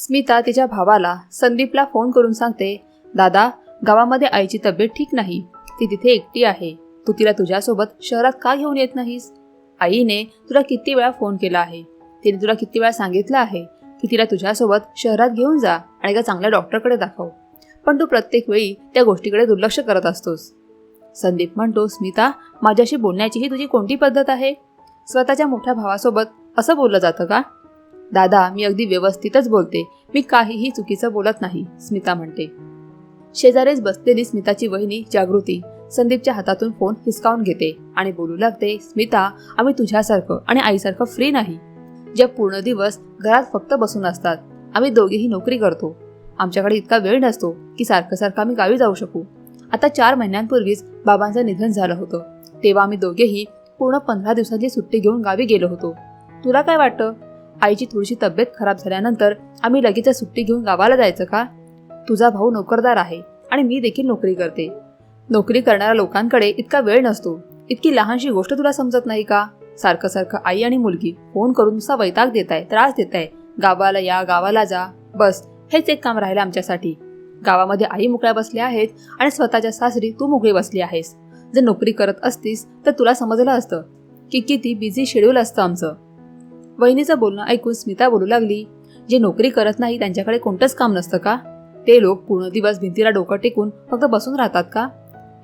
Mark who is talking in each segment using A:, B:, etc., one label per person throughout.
A: स्मिता तिच्या भावाला संदीपला फोन करून सांगते दादा गावामध्ये आईची तब्येत ठीक नाही. ती तिथे एकटी आहे. तू तिला तुझ्यासोबत शहरात का घेऊन येत नाहीस? आईने तुला किती वेळा फोन केला आहे. तिने तुला किती वेळा सांगितलं आहे की तिला तुझ्यासोबत शहरात घेऊन जा आणि एका चांगल्या डॉक्टरकडे दाखव. पण तू प्रत्येक वेळी त्या गोष्टीकडे दुर्लक्ष करत असतोस. संदीप म्हणतो स्मिता माझ्याशी बोलण्याची तुझी कोणती पद्धत आहे? स्वतःच्या मोठ्या भावासोबत असं बोललं जातं का? दादा मी अगदी व्यवस्थितच बोलते. मी काहीही चुकीचं बोलत नाही स्मिता म्हणते. शेजारीच बसलेली स्मिताची वहिनी जागृती संदीपच्या हातातून फोन हिसकावून घेते आणि बोलू लागते स्मिता आम्ही तुझ्यासारखं आणि आईसारखं फ्री नाही. जे पूर्ण दिवस घरात फक्त बसून असतात. आम्ही दोघेही नोकरी करतो. आमच्याकडे इतका वेळ नसतो की सारखं सारखं आम्ही गावी जाऊ शकू. आता चार महिन्यांपूर्वीच बाबांचं निधन झालं होतं. तेव्हा आम्ही दोघेही पूर्ण पंधरा दिवसाची सुट्टी घेऊन गावी गेलो होतो. तुला काय वाटतं? आईची थोडीशी तब्येत खराब झाल्यानंतर आम्ही लगेचच सुट्टी घेऊन गावाला जायचं का? तुझा भाऊ नोकरदार आहे आणि मी देखील नोकरी करते. नोकरी करणाऱ्या लोकांकडे इतका वेळ नसतो. इतकी लहानशी गोष्ट तुला समजत नाही का? सारखं सारखं आई आणि मुलगी फोन करून नुसता वैताग देत आहे त्रास देत आहे गावाला या गावाला जा. बस हेच एक काम राहिलं आमच्यासाठी. गावामध्ये आई मोकळ्या बसल्या आहेत आणि स्वतःच्या सासरी तू मोकळी बसली आहेस. जर नोकरी करत असतीस तर तुला समजलं असतं की किती बिझी शेड्यूल असतं आमचं. वहिनीचं बोलणं ऐकून स्मिता बोलू लागली. जे नोकरी करत नाही त्यांच्याकडे कोणतंच काम नसतं का? ते लोक पूर्ण दिवस भिंतीला डोकं टेकून फक्त बसून राहतात का?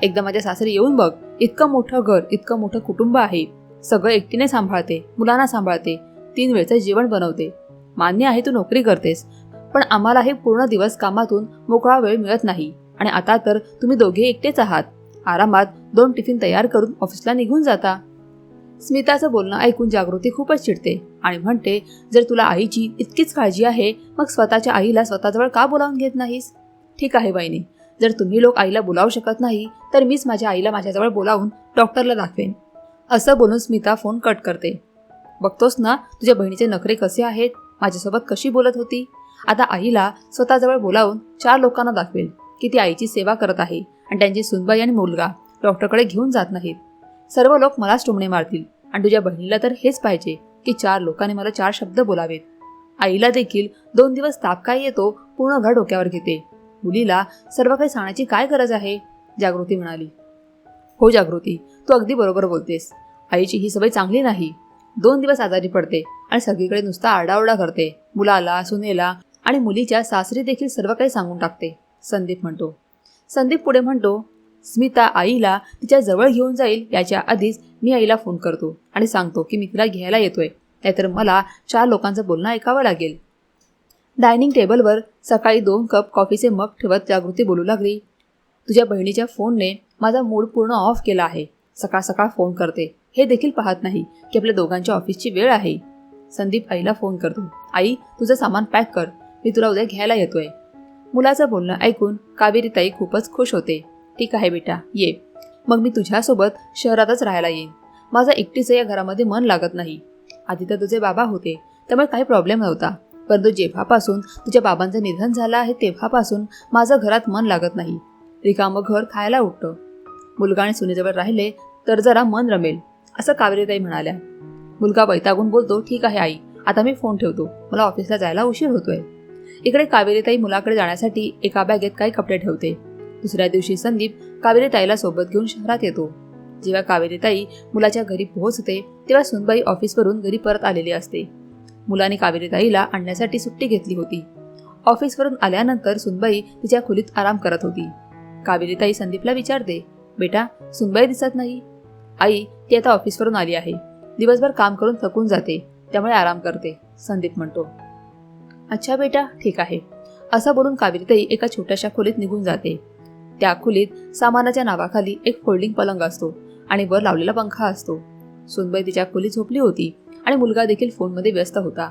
A: एकदा माझ्या सासरी येऊन बघ इतकं मोठं घर इतकं मोठं कुटुंब आहे. सगळं एकटीने सांभाळते मुलांना सांभाळते तीन वेळचं जेवण बनवते. मान्य आहे तू नोकरी करतेस पण आम्हाला हे पूर्ण दिवस कामातून मोकळा वेळ मिळत नाही. आणि आता तर तुम्ही दोघे एकटेच आहात. आरामात दोन टिफिन तयार करून ऑफिसला निघून जाता. स्मिताचं बोलणं ऐकून जागृती खूपच चिडते आणि म्हणते जर तुला आईची इतकीच काळजी आहे मग स्वतःच्या आईला स्वतःजवळ का बोलावून घेत नाहीस? ठीक आहे बहिणी जर तुम्ही लोक आईला बोलावू शकत नाही तर मीच माझ्या आईला माझ्याजवळ बोलावून डॉक्टरला दाखवेन. असं बोलून स्मिता फोन कट करते. बघतोस ना तुझ्या बहिणीचे नखरे कसे आहेत? माझ्यासोबत कशी बोलत होती? आता आईला स्वतःजवळ बोलावून चार लोकांना दाखवेल. की ती आईची सेवा करत आहे आणि त्यांची सुनबाई आणि मुलगा डॉक्टरकडे घेऊन जात नाहीत. सर्व लोक मलाच टोमणे मारतील. आणि तुझ्या बहिणीला तर हेच पाहिजे की चार लोकांनी मला चार शब्द बोलावेत. आईला देखील दोन दिवस ताप काय येतो पूर्ण घर डोक्यावर घेते. मुलीला सर्व काही सांगण्याची काय गरज आहे? जागृती म्हणाली. हो जागृती तू अगदी बरोबर बोलतेस. आईची ही सवय चांगली नाही. दोन दिवस आजारी पडते आणि सगळीकडे नुसता आरडाओरडा करते. मुलाला सुनेला आणि मुलीच्या सासरी देखील सर्व काही सांगून टाकते संदीप म्हणतो. संदीप पुढे म्हणतो स्मिता आईला तिच्या जवळ घेऊन जाईल याच्या आधीच मी आईला फोन करतो आणि सांगतो की मी तिला घ्यायला येतोय. नाहीतर मला चार लोकांचं बोलणं ऐकावं लागेल. डायनिंग टेबलवर सकाळी दोन कप कॉफीचे मग ठेवत जागृती बोलू लागली. तुझ्या बहिणीच्या फोनने माझा मूड पूर्ण ऑफ केला आहे. सकाळ सकाळ फोन करते. हे देखील पाहत नाही की आपल्या दोघांच्या ऑफिसची वेळ आहे. संदीप आईला फोन करतो. आई तुझं सामान पॅक कर. मी तुला उद्या घ्यायला येतोय. मुलाचं बोलणं ऐकून कावेरीताई खूपच खुश होते. ठीक आहे बेटा ये. मग मी तुझ्यासोबत शहरातच राहायला येईन. माझं एकटीचं या घरामध्ये मन लागत नाही. आधी तर तुझे बाबा होते त्यामुळे काही प्रॉब्लेम नव्हता. परंतु जेव्हापासून तुझ्या बाबांचं निधन झालं आहे तेव्हापासून माझं घरात मन लागत नाही. रिकामं घर खायला उठतं. मुलगा आणि सुनेजवळ राहिले तर जरा मन रमेल असं कावेरीताई म्हणाल्या. मुलगा वैतागून बोलतो ठीक आहे आई आता मी फोन ठेवतो. मला ऑफिसला जायला उशीर होतोय. इकडे कावेरीताई मुलाकडे जाण्यासाठी एका बॅगेत काही कपडे ठेवते. दुसऱ्या दिवशी संदीप कावेरीताईला सोबत घेऊन शहरात येतो. जेव्हा कावेरीताई मुलाच्या घरी पोहोचते तेव्हा सुनबाई ऑफिसवरून घरी परत आलेली असते. मुलाने कावेरीताईला आणण्यासाठी सुट्टी घेतली होती. ऑफिसवरून आल्यानंतर सुनबाई तिच्या खोलीत आराम करत होती. कावेरीताई संदीपला विचारते बेटा सुनबाई दिसत नाही? आई ती आता ऑफिसवरून आली आहे. दिवसभर काम करून थकून जाते त्यामुळे आराम करते संदीप म्हणतो. अच्छा बेटा ठीक आहे. असं बोलून कावेरीताई एका छोट्याशा खोलीत निघून जाते. त्या खोलीत सामानाच्या नावाखाली एक फोल्डिंग पलंग असतो आणि वर लावलेला पंखा असतो. सुनबाई तिच्या खोलीत झोपली होती आणि मुलगा देखील फोनमध्ये व्यस्त होता.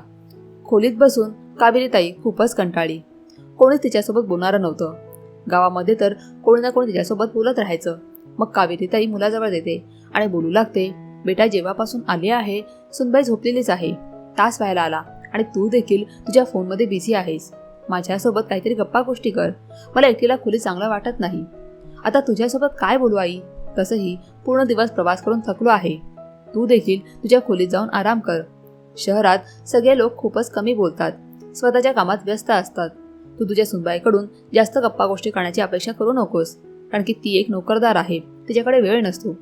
A: खोलीत बसून कावेरीताई खूपच कंटाळली. कोणीच तिच्यासोबत बोलणारं नव्हतं. गावामध्ये तर कोणी ना कोणी तिच्यासोबत बोलत राहायचं. मग कावेरीताई मुलाजवळ देते आणि बोलू लागते बेटा जेव्हापासून आली आहे सुनबाई झोपलेलीच आहे. तास व्हायला आला आणि तू देखील तुझ्या फोनमध्ये बिझी आहेस. माझ्यासोबत काहीतरी गप्पा गोष्टी कर. मला एकटीला खुली चांगलं वाटत नाही. आता तुझ्यासोबत काय बोलू आई? तसंही पूर्ण दिवस प्रवास करून थकलो आहे. तू देखील तुझ्या खोलीत जाऊन आराम कर. शहरात सगळे लोक खूपच कमी बोलतात. स्वतःच्या कामात व्यस्त असतात. तू तुझ्या सुनबाईकडून जास्त गप्पा गोष्टी करण्याची अपेक्षा करू नकोस कारण की ती एक नोकरदार आहे. तिच्याकडे वेळ नसतो.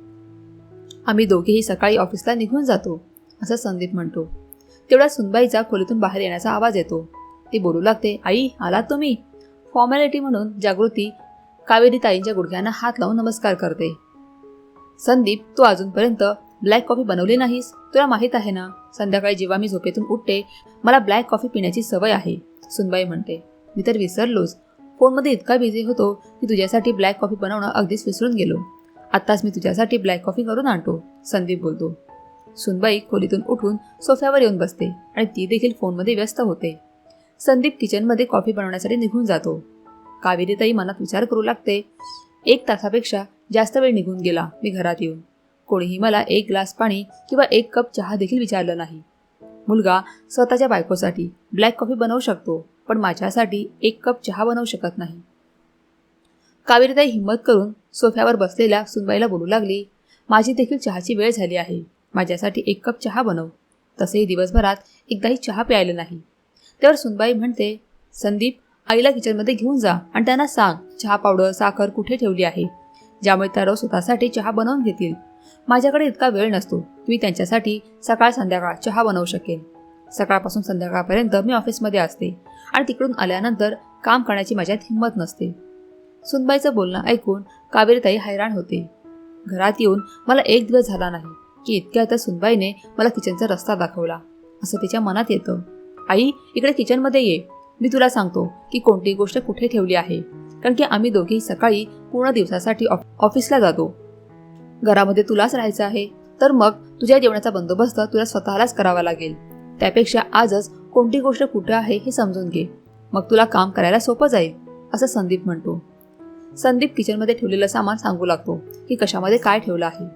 A: आम्ही दोघेही सकाळी ऑफिसला निघून जातो असं संदीप म्हणतो. तेवढ्या सुनबाईचा खोलीतून बाहेर येण्याचा आवाज येतो. ती बोलू लागते आई आलात तुम्ही? फॉर्मॅलिटी म्हणून जागृती कावेरी ताईंच्या गुडघ्यांना हात लावून नमस्कार करते. संदीप तू अजूनपर्यंत ब्लॅक कॉफी बनवली नाहीस? तुला माहीत आहे ना संध्याकाळी जेव्हा मी झोपेतून उठते मला ब्लॅक कॉफी पिण्याची सवय आहे सुनबाई म्हणते. मी तर विसरलोच. फोनमध्ये इतका बिझी होतो की तुझ्यासाठी ब्लॅक कॉफी बनवणं अगदीच विसरून गेलो. आत्ताच मी तुझ्यासाठी ब्लॅक कॉफी करून आणतो संदीप बोलतो. सुनबाई खोलीतून उठून सोफ्यावर येऊन बसते आणि ती देखील फोनमध्ये व्यस्त होते. संदीप किचनमध्ये कॉफी बनवण्यासाठी निघून जातो. कावेरीताई मनात विचार करू लागते एक तासापेक्षा जास्त वेळ निघून गेला मी घरात येऊन. कोणीही मला एक ग्लास पाणी किंवा एक कप चहा देखील विचारलं नाही. मुलगा स्वतःच्या बायकोसाठी ब्लॅक कॉफी बनवू शकतो पण माझ्यासाठी एक कप चहा बनवू शकत नाही. कावेरीताई हिंमत करून सोफ्यावर बसलेल्या सुनबाईला बोलू लागली माझी देखील चहाची वेळ झाली आहे माझ्यासाठी एक कप चहा बनव. तसेही दिवसभरात एकदाही चहा प्यायला नाही. तर सुनबाई म्हणते संदीप आईला किचनमध्ये घेऊन जा आणि त्यांना सांग चहा पावडर साखर कुठे ठेवली आहे? ज्यामुळे त्या रोज स्वतःसाठी चहा बनवून घेतील. माझ्याकडे इतका वेळ नसतो. मी त्यांच्यासाठी सकाळ संध्याकाळ चहा बनवू शकेन सकाळपासून संध्याकाळपर्यंत मी ऑफिसमध्ये असते आणि तिकडून आल्यानंतर काम करण्याची माझ्यात हिंमत नसते. सुनबाईचं बोलणं ऐकून कावेरीताई हैराण होते. घरात येऊन मला एक दिवस झाला नाही की इतक्या तर सुनबाईने मला किचनचा रस्ता दाखवला. असं तिच्या मनात येतं. आई इकडे किचनमध्ये ये. मी तुला सांगतो की कोणती गोष्ट कुठे ठेवली आहे. कारण की आम्ही दोघेही सकाळी पूर्ण दिवसासाठी ऑफिसला जातो. घरामध्ये तुलाच राहायचं आहे. तर मग तुझ्या जेवणाचा बंदोबस्त तुला स्वतःलाच करावा लागेल. त्यापेक्षा आजच कोणती गोष्ट कुठे आहे हे समजून घे. मग तुला काम करायला सोपं जाईल असं संदीप म्हणतो. संदीप किचनमध्ये ठेवलेलं सामान सांगू लागतो की कशामध्ये काय ठेवलं आहे.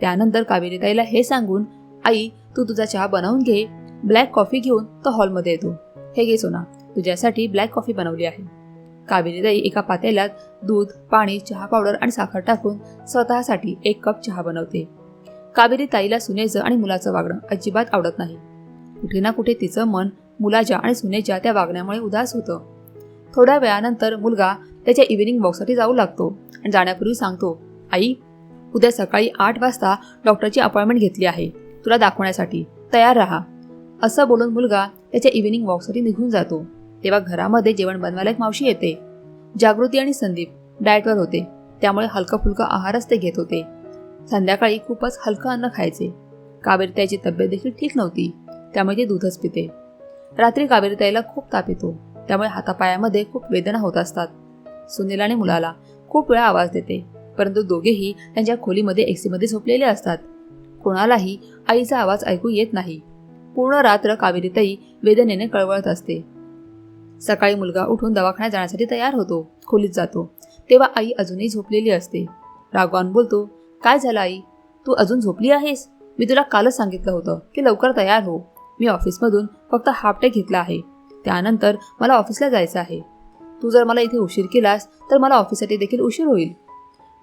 A: त्यानंतर कावेरीताईला हे सांगून आई तू तुझा चहा बनवून घे. ब्लॅक कॉफी घेऊन तो हॉलमध्ये येतो. हे घे सोना तुझ्यासाठी ब्लॅक कॉफी बनवली आहे. कावेरीताई एका पातेल्यात दूध पाणी चहा पावडर आणि साखर टाकून स्वतःसाठी एक कप चहा बनवते. कावेरी ताईला सुनेचं आणि मुलाचं वागणं अजिबात आवडत नाही. कुठे ना कुठे तिचं मन मुलाच्या आणि सुनेच्या त्या वागण्यामुळे उदास होतं. थोड्या वेळानंतर मुलगा त्याच्या इव्हिनिंग वॉकसाठी जाऊ लागतो आणि जाण्यापूर्वी सांगतो आई उद्या सकाळी आठ वाजता डॉक्टरची अपॉइंटमेंट घेतली आहे. तुला दाखवण्यासाठी तयार राहा. असं बोलून मुलगा त्याच्या इव्हिनिंग वॉकसाठी निघून जातो. तेव्हा घरामध्ये जेवण बनवायला एक मावशी येते. जागृती आणि संदीप डाएटवर होते. त्यामुळे हलका फुलका आहारच ते घेत होते. संध्याकाळी खूपच हलकं अन्न खायचे. कावेरीताईची तब्येत देखील ठीक नव्हती. त्यामुळे ते दूधच पिते. रात्री कावेरीताईला खूप ताप येतो. त्यामुळे हातापायामध्ये खूप वेदना होत असतात. सुनील आणि मुलाला खूप वेळा आवाज देते. परंतु दोघेही त्यांच्या खोलीमध्ये एसीमध्ये झोपलेले असतात. कोणालाही आईचा आवाज ऐकू येत नाही. पूर्ण रात्र कावेरीताई वेदनेने कळवळत असते. सकाळी मुलगा उठून दवाखान्यात जाण्यासाठी तयार होतो खोलीत जातो. तेव्हा आई अजूनही झोपलेली असते. रागवान बोलतो काय झालं आई? तू अजून झोपली आहेस? मी तुला कालच सांगितलं होतं की लवकर तयार हो. मी ऑफिसमधून फक्त हाफ डे घेतला आहे. त्यानंतर मला ऑफिसला जायचं आहे. तू जर मला इथे उशीर केलास तर मला ऑफिससाठी देखील उशीर होईल.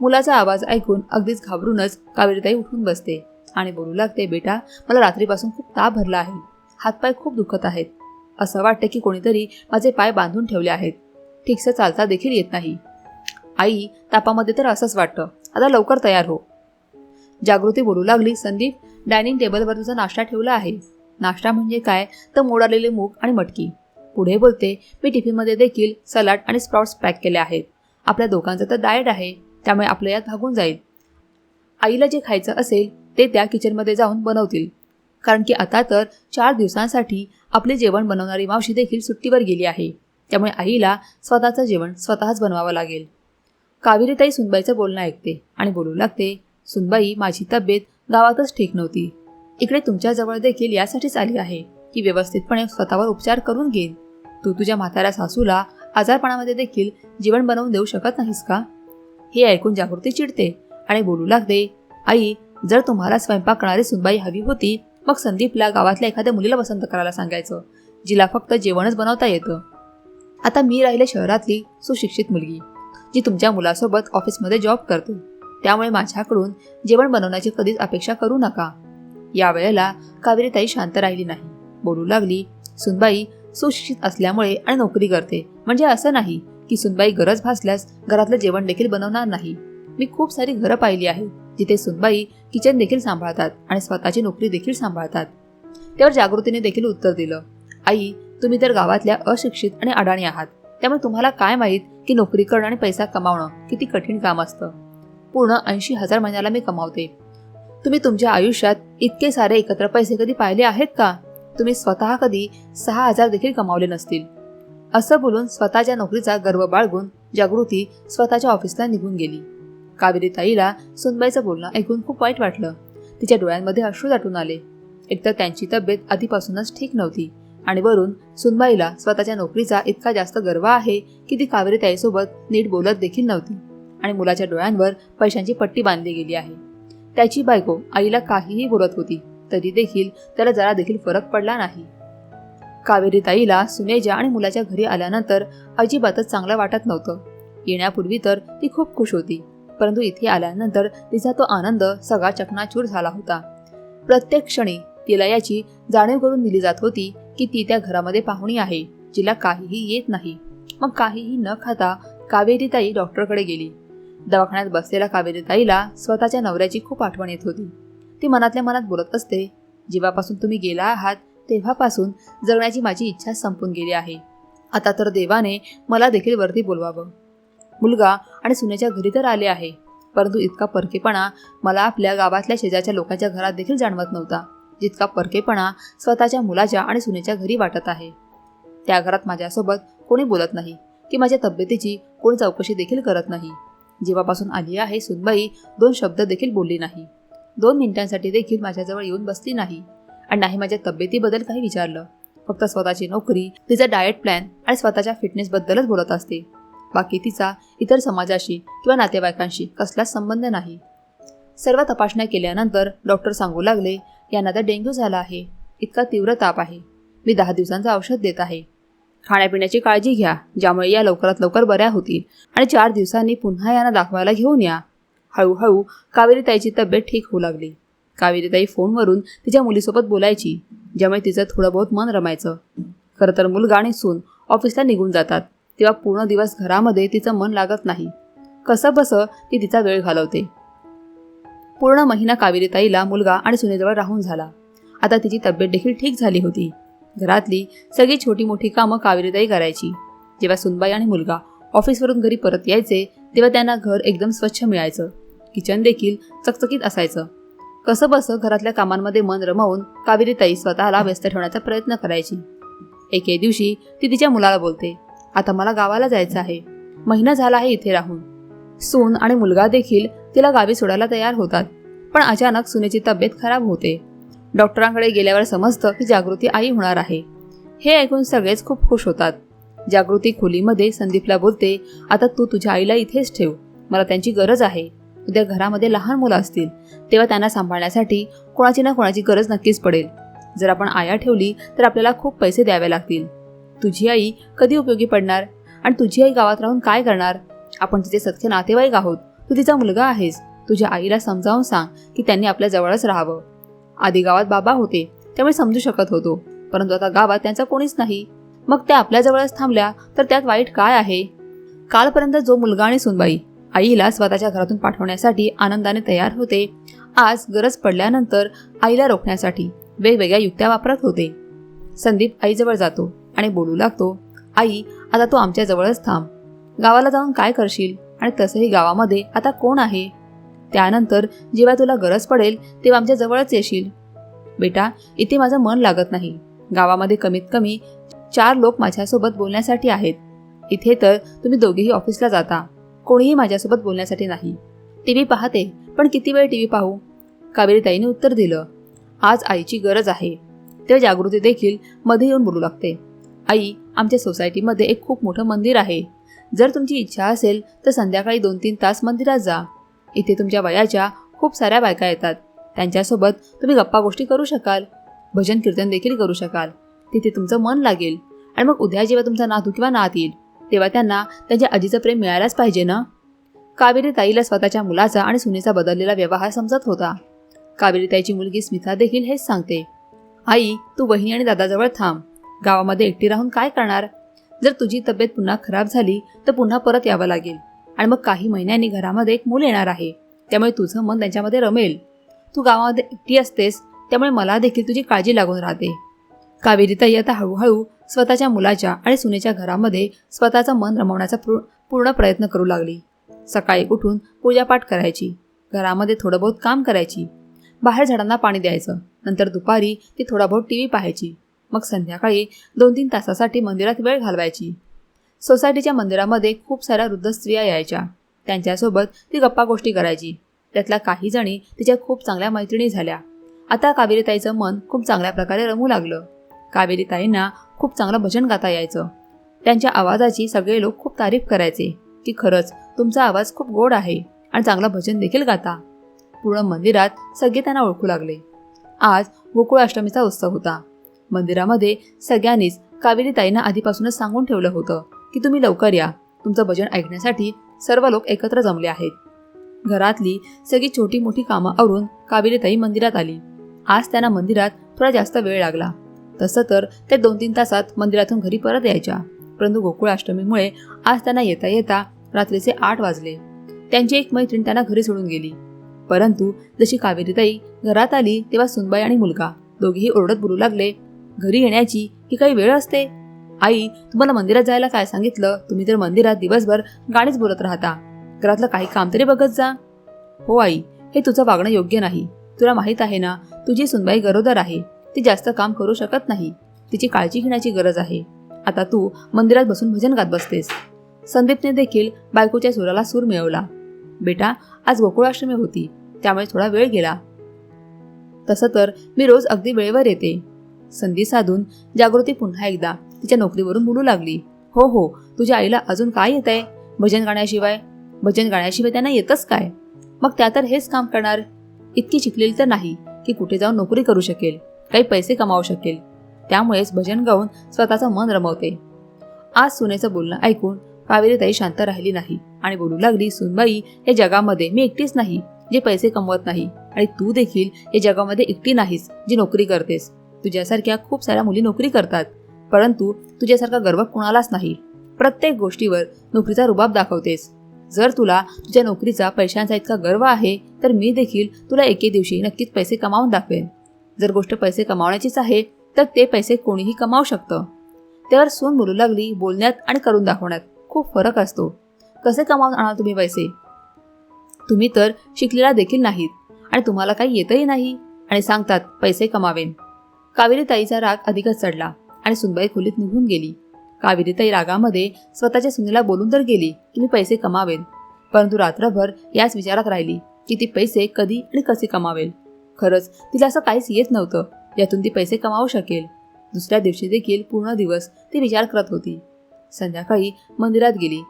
A: मुलाचा आवाज ऐकून अगदीच घाबरूनच कावेरीताई उठून बसते. आणि बोलू लागते बेटा मला रात्रीपासून खूप ताप भरला आहे. हातपाय खूप दुखत आहेत. असं वाटतं की कोणीतरी माझे पाय बांधून ठेवले आहेत. ठीकसं चालता देखील येत नाही. आई तापामध्ये तर असंच वाटतं. आता लवकर तयार हो. जागृती बोलू लागली संदीप डायनिंग टेबलवर तुझा नाश्ता ठेवला आहे. नाश्ता म्हणजे काय? तर मोडालेले मूग आणि मटकी. पुढे बोलते मी टिफिनमध्ये देखील सलाड आणि स्प्राउट्स पॅक केले आहेत. आपल्या दोघांचं तर डाएट आहे. त्यामुळे आपलं यात भागून जाईल. आईला जे खायचं असेल ते त्या किचनमध्ये जाऊन बनवतील. कारण की आता तर चार दिवसांसाठी आपले जेवण बनवणारी मावशी देखील सुट्टीवर गेली आहे. त्यामुळे आईला स्वतःचं जेवण स्वतःच बनवावं लागेल. कावेरीताई सुनबाईचं बोलणं ऐकते आणि बोलू लागते सुनबाई माझी तब्येत गावातच ठीक नव्हती. इकडे तुमच्याजवळ देखील यासाठीच आली आहे की व्यवस्थितपणे स्वतःवर उपचार करून घेईन. तू तुझ्या म्हाताऱ्या सासूला आजारपणामध्ये देखील जेवण बनवून देऊ शकत नाहीस का? हे ऐकून जागृती चिडते आणि बोलू लागते आई जर तुम्हाला स्वयंपाक करणारी सुनबाई हवी होती मग संदीपला गावातल्या एखाद्या मुलीला पसंत करायला सांगायचं जिला फक्त जेवणच बनवता येतं. आता मी राहिले शहरातली सुशिक्षित मुलगी जी तुमच्या मुलासोबत ऑफिसमध्ये जॉब करते. त्यामुळे माझ्याकडून जेवण बनवण्याची कधीच अपेक्षा करू नका. यावेळेला कावेरीताई शांत राहिली नाही. बोलू लागली सुनबाई सुशिक्षित असल्यामुळे आणि नोकरी करते. म्हणजे असं नाही की सुनबाई गरज भासल्यास घरातलं जेवण देखील बनवणार नाही. मी खूप सारी घरं पाहिली आहेत जिथे सुनबाई किचन देखील सांभाळतात आणि स्वतःची नोकरी देखील सांभाळतात. त्यावर जागृतीने देखील उत्तर दिलं आई तुम्ही तर गावातल्या अशिक्षित आणि अडाणी आहात. त्यामुळे तुम्हाला काय माहीत की नोकरी करणं आणि पैसा कमावणं किती कठीण काम असतं. पूर्ण ऐंशी हजार महिन्याला मी कमावते. तुम्ही तुमच्या आयुष्यात इतके सारे एकत्र पैसे कधी पाहिले आहेत का? तुम्ही स्वतः कधी सहा हजार देखील कमावले नसतील. असं बोलून स्वतःच्या नोकरीचा गर्व बाळगून जागृती स्वतःच्या ऑफिसला निघून गेली. कावेरी ताईला सुनबाईचं बोलणं ऐकून खूप वाईट वाटलं. तिच्या डोळ्यांमध्ये अश्रू दाटून आले. एकतर त्यांची तब्येत आधीपासूनच ठीक नव्हती आणि वरून सुनबाईला स्वतःच्या नोकरीचा इतका जास्त गर्व आहे की ती कावेरी ताईसोबत नीट बोलत देखील नव्हती आणि मुलाच्या डोळ्यांवर पैशांची पट्टी बांधली गेली आहे. त्याची बायको आईला काहीही बोलत होती तरी देखील त्याला जरा देखील फरक पडला नाही. कावेरी ताईला सुनेजा आणि मुलाच्या घरी आल्यानंतर अजिबातच चांगलं वाटत नव्हतं. येण्यापूर्वी तर ती खूप खुश होती. परंतु इथे आल्यानंतर तिचा तो आनंद सगळा चकनाचूर झाला होता. प्रत्येक क्षणी तिला याची जाणीव करून दिली जात होती की ती त्या घरामध्ये पाहुणी आहे जिला काहीही येत नाही. मग काहीही न खाता कावेरीताई डॉक्टरकडे गेली. दवाखान्यात बसलेल्या कावेरीताईला स्वतःच्या नवऱ्याची खूप आठवण येत होती. ती मनातल्या मनात बोलत असते जेव्हापासून तुम्ही गेला आहात तेव्हापासून जगण्याची माझी इच्छा संपून गेली आहे. आता तर देवाने मला देखील वरती बोलवावं. मुलगा आणि सुनेच्या घरी तर आले आहे. परंतु इतका परकेपणा मला आपल्या गावातल्या शेजारच्या लोकांच्या घरात देखील जाणवत नव्हता जितका परकेपणा स्वतःच्या मुलाच्या आणि सुनेच्या घरी वाटत आहे. त्या घरात माझ्यासोबत कोणी बोलत नाही की माझ्या तब्येतीची कोणी चौकशी देखील करत नाही. जेव्हापासून आली आहे सुनबाई दोन शब्द देखील बोलली नाही. दोन मिनिटांसाठी देखील माझ्याजवळ येऊन बसली नाही आणि नाही माझ्या तब्येतीबद्दल काही विचारलं. फक्त स्वतःची नोकरी तिचा डाएट प्लॅन आणि स्वतःच्या फिटनेसबद्दलच बोलत असते. बाकी तिचा इतर समाजाशी किंवा नातेवाईकांशी कसलाच संबंध नाही. सर्व तपासण्या केल्यानंतर डॉक्टर सांगू लागले यांना तर डेंग्यू झाला आहे. इतका तीव्र ताप आहे. मी दहा दिवसांचं औषध देत आहे. खाण्यापिण्याची काळजी घ्या ज्यामुळे या लवकरात लवकर बऱ्या होतील. आणि चार दिवसांनी पुन्हा यांना दाखवायला घेऊन या. हळूहळू कावेरीताईची तब्येत ठीक होऊ लागली. कावेरीताई फोनवरून तिच्या मुलीसोबत बोलायची ज्यामुळे तिचं थोडं बहुत मन रमायचं. खरं तर मुलगा आणि सून ऑफिसला निघून जातात. तेव्हा पूर्ण दिवस घरामध्ये तिचं मन लागत नाही. कसं बसं ती तिचा वेळ घालवते. पूर्ण महिना कावेरीताईला मुलगा आणि सुनेजवळ राहून झाला. आता तिची तब्येत देखील ठीक झाली होती. घरातली सगळी छोटी मोठी कामं कावेरीताई करायची. जेव्हा सुनबाई आणि मुलगा ऑफिसवरून घरी परत यायचे तेव्हा त्यांना घर एकदम स्वच्छ मिळायचं. किचन देखील चकचकीत असायचं. कसं बसं घरातल्या कामांमध्ये मन रमवून कावेरीताई स्वतःला व्यस्त ठेवण्याचा प्रयत्न करायची. एके दिवशी ती तिच्या मुलाला बोलते. आता मला गावाला जायचं आहे. महिना झाला आहे इथे राहून. सून आणि मुलगा देखील तिला गावी सोडायला तयार होतात. पण अचानक सुनेची तब्येत खराब होते. डॉक्टरांकडे गेल्यावर समजतं की जागृती आई होणार आहे. हे ऐकून सगळेच खूप खुश होतात. जागृती खोलीमध्ये संदीपला बोलते आता तू तुझ्या आईला इथेच ठेव. मला त्यांची गरज आहे. उद्या घरामध्ये लहान मुलं असतील. तेव्हा त्यांना सांभाळण्यासाठी कोणाची ना कोणाची गरज नक्कीच पडेल. जर आपण आया ठेवली तर आपल्याला खूप पैसे द्यावे लागतील. तुझी आई कधी उपयोगी पडणार? आणि तुझी आई गावात राहून काय करणार? आपण तिचे सख्खे नातेवाईक आहोत. तू तिचा मुलगा आहेस. तुझ्या आईला समजावून सांग की त्यांनी आपल्या जवळच राहावं. आधी गावात बाबा होते. त्यामुळे समजू शकत होतो. परंतु आता गावात त्यांचा कोणीच नाही. मग त्या आपल्या जवळच थांबल्या तर त्यात वाईट काय आहे? कालपर्यंत जो मुलगा आणि सुनबाई आईला स्वतःच्या घरातून पाठवण्यासाठी आनंदाने तयार होते आज गरज पडल्यानंतर आईला रोखण्यासाठी वेगवेगळ्या युक्त्या वापरत होते. संदीप आईजवळ जातो. आणि बोलू लागतो आई आता तू आमच्या जवळच थांब. गावाला जाऊन काय करशील आणि तसंही गावामध्ये आता कोण आहे? त्यानंतर जेव्हा तुला गरज पडेल तेव्हा आमच्या जवळच येशील. बेटा इथे माझं मन लागत नाही. गावामध्ये कमीत कमी चार लोक माझ्यासोबत बोलण्यासाठी आहेत. इथे तर तुम्ही दोघेही ऑफिसला जाता. कोणीही माझ्यासोबत बोलण्यासाठी नाही. टी व्ही पाहते पण किती वेळ टी व्ही पाहू? कावेरीताईने उत्तर दिलं आज आईची गरज आहे. तेव्हा जागृती देखील मध्ये येऊन बोलू लागते. आई आमच्या सोसायटीमध्ये एक खूप मोठं मंदिर आहे. जर तुमची इच्छा असेल तर संध्याकाळी दोन तीन तास मंदिरात जा. इथे तुमच्या वयाच्या खूप साऱ्या बायका येतात. त्यांच्यासोबत तुम्ही गप्पा गोष्टी करू शकाल. भजन कीर्तन देखील करू शकाल. तिथे तुमचं मन लागेल. आणि मग उद्या जेव्हा तुमचा नातू किंवा नात येईल तेव्हा त्यांना त्यांच्या आजीचं प्रेम मिळायलाच पाहिजे ना? कावेरी ताईला स्वतःच्या मुलाचा आणि सुनेचा बदललेला व्यवहार समजत होता. कावेरी ताईची मुलगी स्मिता देखील हेच सांगते. आई तू बहिणी आणि दादाजवळ थांब. गावामध्ये एकटी राहून काय करणार? जर तुझी तब्येत पुन्हा खराब झाली तर पुन्हा परत यावं लागेल. आणि मग काही महिन्यांनी घरामध्ये एक मूल येणार आहे. त्यामुळे तुझं मन त्यांच्यामध्ये रमेल. तू गावामध्ये एकटी असतेस त्यामुळे मला देखील तुझी काळजी लागून राहते. कावेरीताई आता हळूहळू स्वतःच्या मुलाच्या आणि सुनेच्या घरामध्ये स्वतःचं मन रमवण्याचा पूर्ण प्रयत्न करू लागली. सकाळी उठून पूजापाठ करायची. घरामध्ये थोडं बहुत काम करायची. बाहेर झाडांना पाणी द्यायचं. नंतर दुपारी ती थोडा बहुत टी व्ही पाहायची. मग संध्याकाळी दोन तीन तासासाठी मंदिरात वेळ घालवायची. सोसायटीच्या मंदिरामध्ये खूप साऱ्या वृद्ध स्त्रिया यायच्या. त्यांच्यासोबत ती गप्पा गोष्टी करायची. त्यातल्या काही जणी तिच्या खूप चांगल्या मैत्रिणी झाल्या. आता कावेरीताईचं मन खूप चांगल्या प्रकारे रमू लागलं. कावेरीताईंना खूप चांगलं भजन गाता यायचं. त्यांच्या आवाजाची सगळे लोक खूप तारीफ करायचे की खरंच तुमचा आवाज खूप गोड आहे आणि चांगलं भजन देखील गाता. पूर्ण मंदिरात सगळे त्यांना ओळखू लागले. आज गोकुळ अष्टमीचा उत्सव होता. मंदिरामध्ये सगळ्यांनीच कावेरीताईंना आधीपासूनच सांगून ठेवलं होतं की तुम्ही लवकर या. तुमचं भजन ऐकण्यासाठी सर्व लोक एकत्र जमले आहेत. घरातली सगळी छोटी मोठी कामं आवरून कावेरीताई मंदिरात आली. आज त्यांना मंदिरात थोडा जास्त वेळ लागला. तसं तर ते दोन तीन तासात मंदिरातून घरी परत यायच्या. परंतु गोकुळ अष्टमीमुळे आज त्यांना येता येता रात्रीचे आठ वाजले. त्यांची एक मैत्रीण त्यांना घरी सोडून गेली. परंतु जशी कावेरीताई घरात आली तेव्हा सुनबाई आणि मुलगा दोघेही ओरडत बोलू लागले घरी येण्याची ही काही वेळ असते? आई तुम्हाला मंदिरात जायला काय सांगितलं? तुम्ही तर मंदिरात दिवसभर गाणीच बोलत राहता. घरातलं काही काम तरी बघत जा. हो आई हे तुझं वागणं योग्य नाही. तुला माहीत आहे ना तुझी सुनबाई गरोदर आहे. ती जास्त काम करू शकत नाही. तिची काळजी घेण्याची गरज आहे. आता तू मंदिरात बसून भजन गात बसतेस. संदीपने देखील बायकोच्या सुराला सूर मिळवला. बेटा आज गोकुळाष्टमी होती. त्यामुळे थोडा वेळ गेला. तसं तर मी रोज अगदी वेळेवर येते. संधी साधून जागृती पुन्हा एकदा तिच्या नोकरीवरून बोलू लागली. हो हो तुझ्या आईला अजून काय येत आहे? भजन गाण्याशिवाय? भजन गाण्याशिवाय त्यांना येतच काय? मग त्या तर हेच काम करणार. इतकी शिकलेली तर नाही की कुठे जाऊन नोकरी करू शकेल काही पैसे कमावू शकेल. त्यामुळेच भजन गाऊन स्वतःचं मन रमवते. आज सुनेचं बोलणं ऐकून कावेरीताई शांत राहिली नाही आणि बोलू लागली सुनबाई या जगामध्ये मी एकटीच नाही जे पैसे कमवत नाही. आणि तू देखील या जगामध्ये एकटी नाहीस जी नोकरी करतेस. तुझ्यासारख्या खूप साऱ्या मुली नोकरी करतात. परंतु तुझ्यासारखा गर्व कुणालाच नाही. प्रत्येक गोष्टीवर नोकरीचा रुबाब दाखवतेस. जर तुला तुझ्या नोकरीचा पैशांचा इतका गर्व आहे तर मी देखील तुला एके दिवशी नक्कीच पैसे कमावून दाखवेन. जर गोष्ट पैसे कमावण्याचीच आहे तर ते पैसे कोणीही कमावू शकतं. त्यावर सून बोलू लागली बोलण्यात आणि करून दाखवण्यात. खूप फरक असतो. कसे कमावून आणाल तुम्ही पैसे? तुम्ही तर शिकलेला देखील नाहीत आणि तुम्हाला काही येतही नाही आणि सांगतात पैसे कमावेन. कावेरीताईचा राग अधिकच चढला आणि सुनबाई खोलीत निघून गेली. कावेरीताई रागामध्ये स्वतःच्या सुनेला बोलून तर गेली की मी पैसे कमावेन परंतु रात्रभर याच विचारात राहिली की ती पैसे कधी आणि कसे कमावेल. खरंच तिला असं काहीच येत नव्हतं यातून ती पैसे कमावू शकेल. दुसऱ्या दिवशी देखील पूर्ण दिवस ती विचार करत होती. संध्याकाळी मंदिरात गेली.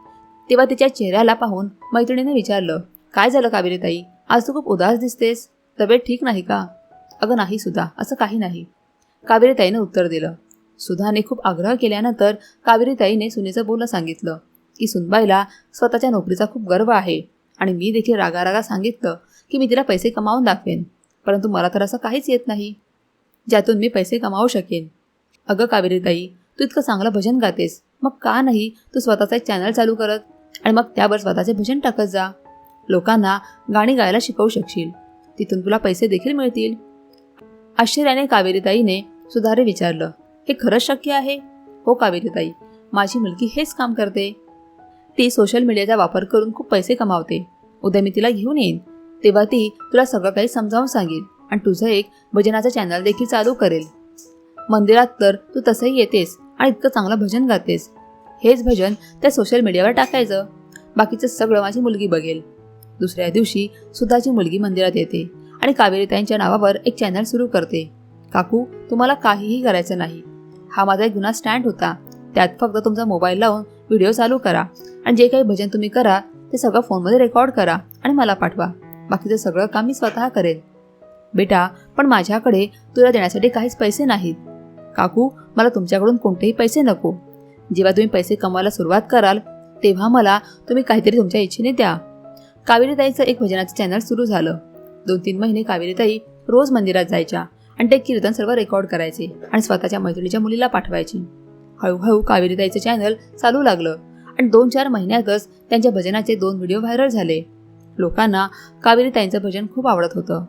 A: तेव्हा तिच्या चेहऱ्याला पाहून मैत्रिणीने विचारलं काय झालं कावेरीताई? आज तू खूप उदास दिसतेस. तब्येत ठीक नाही का? अगं नाही सुद्धा. असं काही नाही. कावेरीताईनं उत्तर दिलं. सुधाने खूप आग्रह केल्यानंतर कावेरीताईने सुनेचं बोलणं सांगितलं. की सुनबाईला स्वतःच्या नोकरीचा खूप गर्व आहे आणि मी देखील रागारागा सांगितलं की मी तिला पैसे कमावून दाखवेन परंतु मला तर असं काहीच येत नाही. ज्यातून मी पैसे कमावू शकेन. अगं कावेरीताई तू इतकं चांगलं भजन गातेस. मग का नाही तू स्वतःचा एक चॅनल चालू करत आणि मग त्यावर स्वतःचे भजन टाकत जा. लोकांना गाणी गायला शिकवू शकशील. तिथून तुला पैसे देखील मिळतील. आश्चर्याने कावेरीताईने सुधारे विचारलं हे खरंच शक्य आहे? हो कावेरीताई माझी मुलगी हेच काम करते. ती सोशल मीडियाचा वापर करून खूप पैसे कमावते. उद्या मी तिला घेऊन येईन. तेव्हा ती तुला सगळं काही समजावून सांगेल आणि तुझं एक भजनाचं चॅनल देखील चालू करेल. मंदिरात तर तू तसंही येतेस आणि इतकं चांगलं भजन गातेस. हेच भजन त्या सोशल मीडियावर टाकायचं. बाकीचं सगळं माझी मुलगी बघेल. दुसऱ्या दिवशी सुधाची मुलगी मंदिरात येते आणि कावेरीताईंच्या नावावर एक चॅनल सुरू करते. काकू तुम्हाला काहीही करायचं नाही. हा माझा एक जुना स्टँड होता. त्यात फक्त तुमचा मोबाईल लावून व्हिडिओ चालू करा आणि जे काही भजन तुम्ही करा ते सगळं फोनमध्ये रेकॉर्ड करा आणि मला पाठवा. बाकीचं सगळं काम मी स्वतः करेन. बेटा पण माझ्याकडे तुला देण्यासाठी काहीच पैसे नाहीत. काकू मला तुमच्याकडून कोणतेही पैसे नको. जेव्हा तुम्ही पैसे कमवायला सुरुवात कराल तेव्हा मला तुम्ही काहीतरी तुमच्या इच्छेने द्या. कावेरीताईचं एक भजनाचं चॅनल सुरू झालं. दोन तीन महिने कावेरीताई रोज मंदिरात जायच्या. आणि ते कीर्तन सर्व रेकॉर्ड करायचे आणि स्वतःच्या मैत्रिणीच्या मुलीला पाठवायची. हळूहळू कावेरीताईचं चॅनल चालू लागलं आणि दोन चार महिन्यातच त्यांच्या भजनाचे दोन व्हिडिओ व्हायरल झाले. लोकांना कावेरीताईंचं भजन खूप आवडत होतं.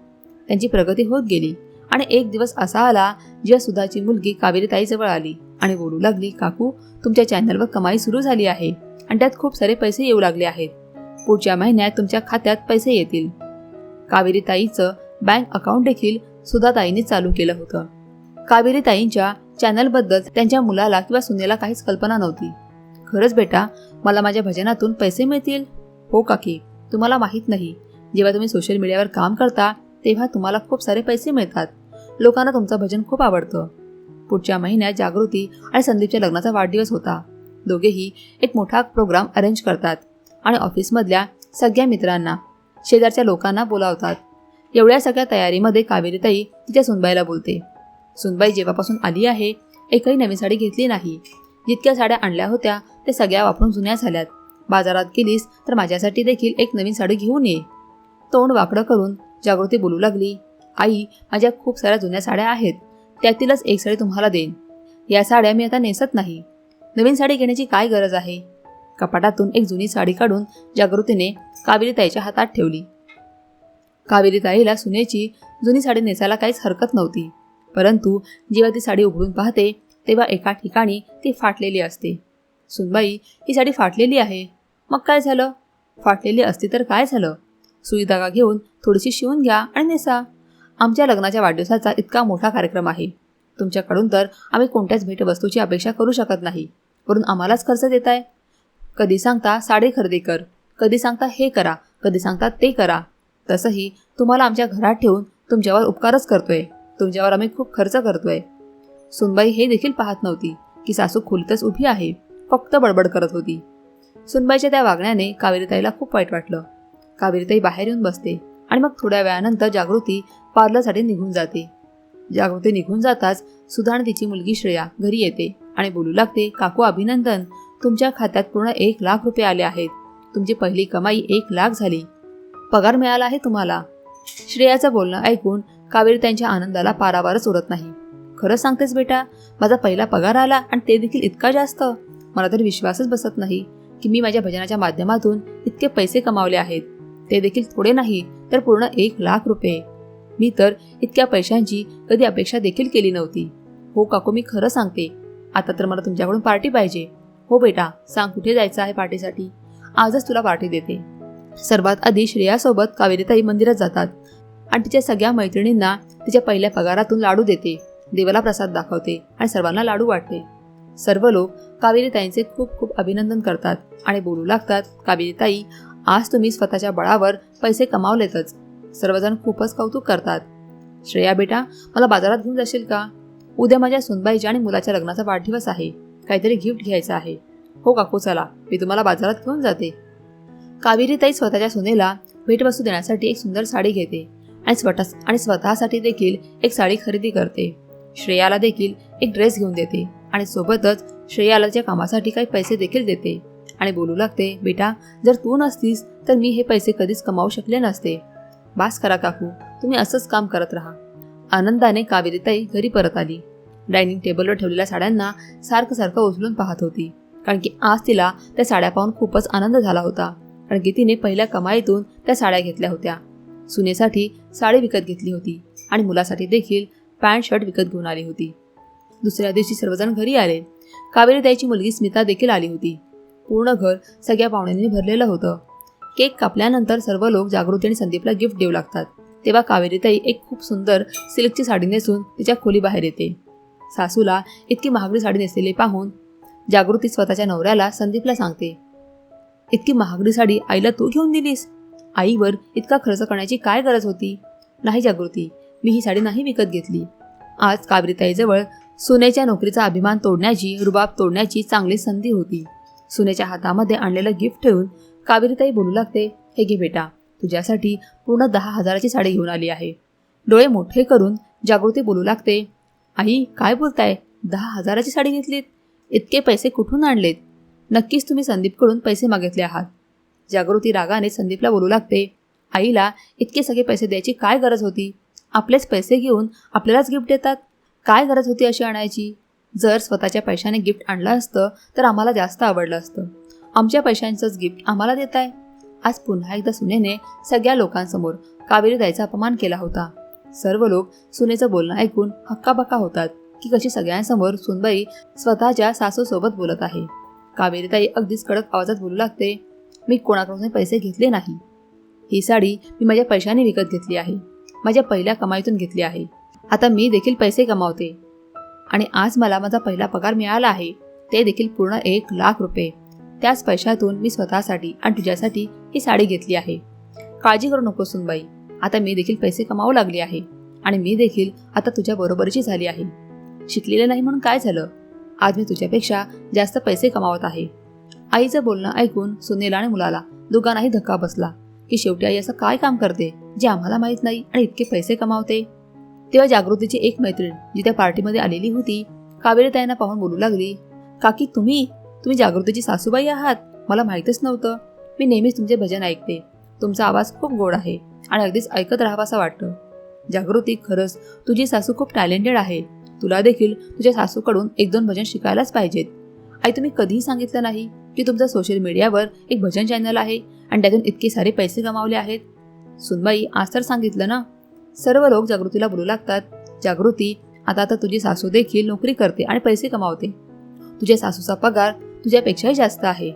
A: त्यांची प्रगती होत गेली आणि एक दिवस असा आला जेव्हा सुधाची मुलगी कावेरीताईजवळ आली आणि बोलू लागली काकू तुमच्या चॅनलवर कमाई सुरू झाली आहे आणि त्यात खूप सारे पैसे येऊ लागले आहेत. पुढच्या महिन्यात तुमच्या खात्यात पैसे येतील. कावेरीताईचं बँक अकाउंट देखील सुधाताईंनी चालू केलं होतं. कावेरीताईंच्या चॅनलबद्दल त्यांच्या मुलाला किंवा सुनेला काहीच कल्पना नव्हती. खरंच बेटा मला माझ्या भजनातून पैसे मिळतील? हो काकी तुम्हाला माहीत नाही. जेव्हा तुम्ही सोशल मीडियावर काम करता तेव्हा तुम्हाला खूप सारे पैसे मिळतात. लोकांना तुमचं भजन खूप आवडतं. पुढच्या महिन्यात जागृती आणि संदीपच्या लग्नाचा वाढदिवस होता. दोघेही एक मोठा प्रोग्राम अरेंज करतात आणि ऑफिसमधल्या सगळ्या मित्रांना शेजारच्या लोकांना बोलावतात. एवढ्या सगळ्या तयारीमध्ये कावेरीताई तिच्या सुनबाईला बोलते. सुनबाई जेव्हापासून आली आहे एकही नवीन साडी घेतली नाही. जितक्या साड्या आणल्या होत्या त्या सगळ्या वापरून जुन्या झाल्यात. बाजारात गेलीस तर माझ्यासाठी देखील एक नवीन साडी घेऊन ये. तोंड वाकडं करून जागृती बोलू लागली. आई माझ्या खूप साऱ्या जुन्या साड्या आहेत. त्यातीलच एक साडी तुम्हाला देईन. या साड्या मी आता नेसत नाही. नवीन साडी घेण्याची काय गरज आहे? कपाटातून एक जुनी साडी काढून जागृतीने कावेरीताईच्या हातात ठेवली. कावेरीताईला सुनेची जुनी साडी नेसायला काहीच हरकत नव्हती. परंतु जेव्हा ती साडी उघडून पाहते तेव्हा एका ठिकाणी ती फाटलेली असते. सुनबाई ही साडी फाटलेली आहे. मग काय झालं? फाटलेली असती तर काय झालं? सुई धागा घेऊन थोडीशी शिवून घ्या आणि नेसा. आमच्या लग्नाच्या वाढदिवसाचा इतका मोठा कार्यक्रम आहे. तुमच्याकडून तर आम्ही कोणत्याच भेटवस्तूची अपेक्षा करू शकत नाही. वरून आम्हालाच खर्च देताय. कधी सांगता साडी खरेदी कर कधी सांगता हे करा कधी सांगता ते करा. तसंही तुम्हाला आमच्या घरात ठेवून तुमच्यावर उपकारच करतोय. तुमच्यावर आम्ही खूप खर्च करतोय. सुनबाई हे देखील पाहत नव्हती की सासू खुलतच उभी आहे फक्त बडबड करत होती. सुनबाईच्या त्या वागण्याने कावेरीताईला खूप वाईट वाटलं. कावेरीताई बाहेर येऊन बसते आणि मग थोड्या वेळानंतर जागृती पार्लरसाठी निघून जाते. जागृती निघून जाताच सुधा आणि तिची मुलगी श्रेया घरी येते आणि बोलू लागते काकू अभिनंदन. तुमच्या खात्यात पूर्ण एक लाख रुपये आले आहेत. तुमची पहिली कमाई एक लाख झाली. पगार मिळाला आहे तुम्हाला? श्रेयाचं बोलणं ऐकून कावेरी त्यांच्या आनंदाला पारावारच उरत नाही. खरंच सांगतेस बेटा माझा पहिला पगार आला आणि ते देखील इतका जास्त. मला तर विश्वासच बसत नाही की मी माझ्या भजनाच्या माध्यमातून इतके पैसे कमावले आहेत. ते देखील थोडे नाही तर पूर्ण एक लाख रुपये. मी तर इतक्या पैशांची कधी अपेक्षा देखील केली नव्हती. हो काकू मी खरं सांगते. आता तर मला तुमच्याकडून पार्टी पाहिजे. हो बेटा सांग कुठे जायचं आहे पार्टीसाठी? आजच तुला पार्टी देते. सर्वात आधी श्रेयासोबत कावेरीताई मंदिरात जातात. आणि तिच्या सगळ्या मैत्रिणींना तिच्या पहिल्या पगारातून लाडू देते. देवाला प्रसाद दाखवते आणि सर्वांना लाडू वाटते. सर्व लोक कावेरीताईंचे खूप खूप अभिनंदन करतात आणि बोलू लागतात कावेरीताई आज तुम्ही स्वतःच्या बळावर पैसे कमावलेतच. सर्वजण खूपच कौतुक करतात. श्रेया बेटा मला बाजारात घेऊन जाशील का? उद्या माझ्या सुनबाईच्या आणि मुलाच्या लग्नाचा वाढदिवस आहे. काहीतरी गिफ्ट घ्यायचं आहे. हो काकू चला. मी तुम्हाला बाजारात घेऊन जाते. कावेरीताई स्वतःच्या सुनेला भेटवस्तू देण्यासाठी एक सुंदर साडी घेते आणि स्वतः आणि स्वतःसाठी देखील एक साडी खरेदी करते. श्रेयाला देखील एक ड्रेस घेऊन देते आणि सोबतच श्रेयाला त्या कामासाठी काही पैसे देखील देते. आणि बोलू लागते बेटा जर तू नसतीस तर मी हे पैसे कधीच कमावू शकले नसते. बास करा काकू तुम्ही असंच काम करत राहा. आनंदाने कावेरीताई घरी परत आली. डायनिंग टेबलवर ठेवलेल्या साड्यांना सारखं सारखं उचलून पाहत होती कारण की आज तिला त्या साड्या पाहून खूपच आनंद झाला होता. कारण की तिने पहिल्या कमाईतून त्या साड्या घेतल्या होत्या. सुनेसाठी साडी विकत घेतली होती आणि मुलासाठी देखील पॅन्ट शर्ट विकत घेऊन आली होती. दुसऱ्या दिवशी सर्वजण घरी आले. कावेरी ताईची मुलगी स्मिता देखील आली होती. पूर्ण घर सगळ्या पाहुण्यांनी भरलेलं होतं. केक कापल्यानंतर सर्व लोक जागृती आणि संदीपला गिफ्ट देऊ लागतात. तेव्हा कावेरीताई एक खूप सुंदर सिल्कची साडी नेसून तिच्या खोली बाहेर येते. सासूला इतकी महागडी साडी नेसलेली पाहून जागृती स्वतःच्या नवऱ्याला संदीपला सांगते इतकी महागडी साडी आईला तू घेऊन दिलीस? आईवर इतका खर्च करण्याची काय गरज होती? नाही जागृती मी ही साडी नाही विकत घेतली. आज कावेरीताईजवळ सुनेच्या नोकरीचा अभिमान तोडण्याची रुबाब तोडण्याची चांगली संधी होती. सुनेच्या हातामध्ये आणलेलं गिफ्ट ठेवून कावेरीताई बोलू लागते हे घे बेटा तुझ्यासाठी पूर्ण दहा हजाराची साडी घेऊन आली आहे. डोळे मोठे करून जागृती बोलू लागते आई काय बोलताय? दहा हजाराची साडी घेतलीत? इतके पैसे कुठून आणलेत? नक्कीच तुम्ही संदीपकडून पैसे मागितले आहात. जागृती रागाने संदीपला बोलू लागते. आईला इतके सगळे पैसे द्यायची काय गरज होती? आपलेच पैसे घेऊन आपल्यालाच गिफ्ट देतात? काय गरज होती अशी आणायची? जर स्वतःच्या पैशाने गिफ्ट आणलं असतं तर आम्हाला जास्त आवडलं असतं. आमच्या पैशांचंच गिफ्ट आम्हाला देत आहे आज पुन्हा एकदा सुनेने सगळ्या लोकांसमोर कावेरी द्यायचा अपमान केला होता. सर्व लोक सुनेचं बोलणं ऐकून हक्काबक्का होतात की कशी सगळ्यांसमोर सुनबाई स्वतःच्या सासूसोबत बोलत आहे. कावेरीताई अगदीच कडक आवाजात बोलू लागते. मी कोणाकडून पैसे घेतले नाही. ही साडी मी माझ्या पैशाने विकत घेतली आहे. माझ्या पहिल्या कमाईतून घेतली आहे. आता मी देखील पैसे कमावते. आणि आज मला माझा पहिला पगार मिळाला आहे. ते देखील पूर्ण एक लाख रुपये. त्याच पैशातून मी स्वतःसाठी आणि तुझ्यासाठी ही साडी घेतली आहे. काळजी करू नको सुनबाई. आता मी देखील पैसे कमावू लागली आहे. आणि मी देखील आता तुझ्या बरोबरीची झाली आहे. शिकलेले नाही म्हणून काय झालं? आज मी तुझ्यापेक्षा जास्त पैसे कमावत आहे. आईचं बोलणं ऐकून सुनेला आणि मुलाला दोघांनाही धक्का बसला. की शेवटी आई असं काय काम करते जे आम्हाला माहीत नाही आणि इतके पैसे कमावते? तेव्हा जागृतीची एक मैत्रीण जी त्या पार्टीमध्ये आलेली होती कावेरी ताईंना पाहून बोलू लागली काकी तुम्ही? तुम्ही जागृतीची सासूबाई आहात? मला माहीतच नव्हतं. मी नेहमीच तुमचे भजन ऐकते. तुमचा आवाज खूप गोड आहे आणि अगदीच ऐकत राहावा असं वाटतं. जागृती खरंच तुझी सासू खूप टॅलेंटेड आहे. तुला देखील तुझ्या सासूकडून एक दोन भजन शिकायलाच पाहिजेत. आई तुम्ही कधीही सांगितलं नाही की तुमचं सोशल मीडियावर एक भजन चॅनल आहे आणि त्यातून इतके सारे पैसे कमावले आहेत. सुनबाई आज तर सांगितलं ना? सर्व लोक जागृतीला बोलू लागतात. जागृती आता आता तुझी सासू देखील नोकरी करते आणि पैसे कमावते. तुझ्या सासूचा पगार तुझ्यापेक्षाही जास्त आहे.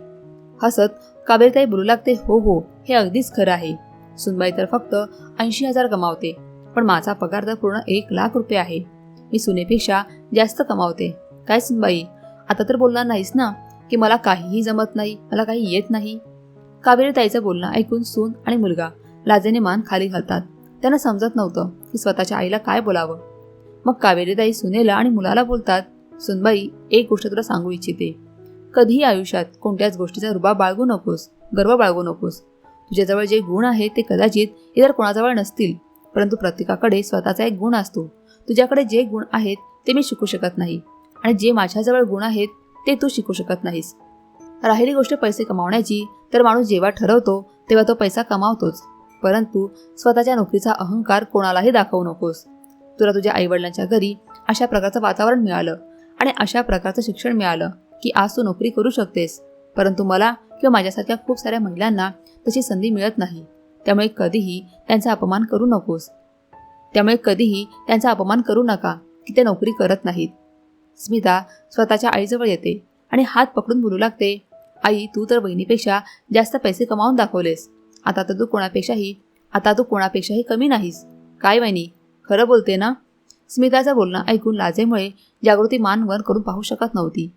A: हसत कावेरताई बोलू लागते हो हो हे अगदीच खरं आहे. सुनबाई तर फक्त ऐंशी हजार कमावते पण माझा पगार तर पूर्ण एक लाख रुपये आहे. मी सुनेपेक्षा जास्त कमावते. काय सुनबाई? आता तर बोलणार नाहीस ना? की मला काहीही जमत नाही मला काही येत नाही. कावेरी ताईचं बोलणं ऐकून सून आणि मुलगा लाजेने मान खाली घालतात. त्यांना समजत नव्हतं की स्वतःच्या आईला काय बोलावं. मग कावेरी ताई सुनेला आणि मुलाला बोलतात सुनबाई एक गोष्ट तुला सांगू इच्छिते. कधीही आयुष्यात कोणत्याच गोष्टीचा रुबाब बाळगू नकोस गर्व बाळगू नकोस. तुझ्याजवळ जे गुण आहेत ते कदाचित इतर कोणाजवळ नसतील परंतु प्रत्येकाकडे स्वतःचा एक गुण असतो. तुझ्याकडे जे गुण आहेत ते मी शिकू शकत नाही. आणि जे माझ्याजवळ गुण आहेत ते तू शिकू शकत नाहीस. राहिली गोष्ट पैसे कमावण्याची तर माणूस जेव्हा ठरवतो तेव्हा तो पैसा कमावतोच. परंतु स्वतःच्या नोकरीचा अहंकार कोणालाही दाखवू नकोस. तुला तुझ्या आईवडिलांच्या घरी अशा प्रकारचं वातावरण मिळालं आणि अशा प्रकारचं शिक्षण मिळालं की आज तू नोकरी करू शकतेस. परंतु मला किंवा माझ्यासारख्या खूप साऱ्या महिलांना तशी संधी मिळत नाही. त्यामुळे कधीही त्यांचा अपमान करू नकोस. त्यामुळे कधीही त्यांचा अपमान करू नका. की ते नोकरी करत नाहीत. स्मिता स्वतःच्या आईजवळ येते आणि हात पकडून बोलू लागते आई तू तर बहिणीपेक्षा जास्त पैसे कमावून दाखवलेस. आता तर तू कोणापेक्षाही आता तू कोणापेक्षाही कमी नाहीस. काय वहिनी? खरं बोलते ना? स्मिताचं बोलणं ऐकून लाजेमुळे जागृती मान वर करून पाहू शकत नव्हती.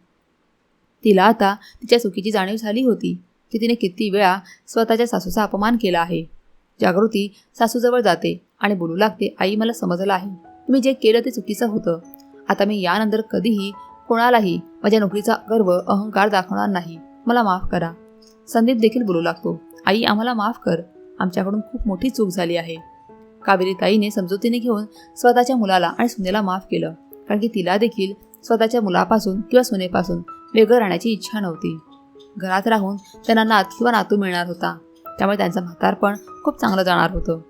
A: तिला आता तिच्या चुकीची जाणीव झाली होती की तिने किती वेळा स्वतःच्या सासूचा अपमान केला आहे. जागृती सासूजवळ जाते आणि बोलू लागते आई मला समजलं आहे. तुम्ही जे केलं ते चुकीचं होतं. आता मी यानंतर कधीही कोणालाही माझ्या नोकरीचा गर्व अहंकार दाखवणार नाही. मला माफ करा. संदीप देखील बोलू लागतो आई आम्हाला माफ कर. आमच्याकडून खूप मोठी चूक झाली आहे. कावेरी ताईने समजुतीने घेऊन स्वतःच्या मुलाला आणि सुनेला माफ केलं कारण की तिला देखील स्वतःच्या मुलापासून किंवा सुनेपासून वेगळं राहण्याची इच्छा नव्हती. घरात राहून त्यांना नात किंवा नातू मिळणार होता. त्यामुळे त्यांचं म्हातारपण खूप चांगलं जाणार होतं.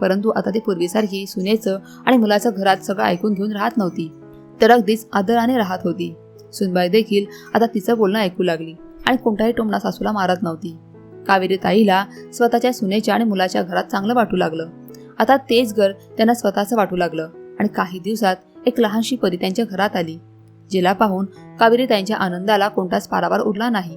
A: परंतु आता ती पूर्वीसारखी सुनेचं आणि मुलाचं घरात सगळं ऐकून घेऊन राहत नव्हती. तर अगदीच आदराने राहत होती. सुनबाई देखील आता तिचं बोलणं ऐकू लागली आणि कोणताही टोमणा सासूला मारत नव्हती. कावेरी ताईला स्वतःच्या सुनेच्या आणि मुलाच्या घरात चांगलं वाटू लागलं. आता तेच घर त्यांना स्वतःचं वाटू लागलं आणि काही दिवसात एक लहानशी परी त्यांच्या घरात आली. जिला पाहून कावेरी ताईंच्या आनंदाला कोणताच पारावार उरला नाही.